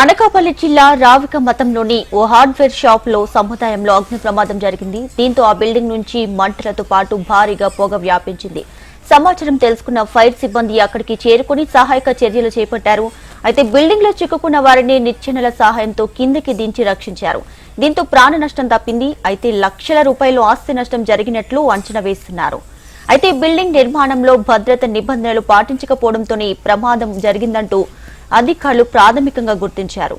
అనకాపల్లి జిల్లా రావిక మతంలోని ఓ హార్డ్వేర్ షాప్లో సముదాయంలో అగ్ని ప్రమాదం జరిగింది. దీంతో ఆ బిల్డింగ్ నుంచి మంటలతో పాటు భారీగా పొగ వ్యాపించింది. సమాచారం తెలుసుకున్న ఫైర్ సిబ్బంది అక్కడికి చేరుకుని సహాయక చర్యలు చేపట్టారు. అయితే బిల్డింగ్లో చిక్కుకున్న వారిని నిచ్చెనల సహాయంతో కిందకి దించి రక్షించారు. దీంతో ప్రాణ నష్టం తప్పింది. అయితే లక్షల రూపాయలు ఆస్తి నష్టం జరిగినట్లు అంచనా వేస్తున్నారు. అయితే బిల్డింగ్ నిర్మాణంలో భద్రత నిబంధనలు పాటించకపోవడంతోనే ప్రమాదం జరిగిందంటూ అధికారులు ప్రాథమికంగా గుర్తించారు.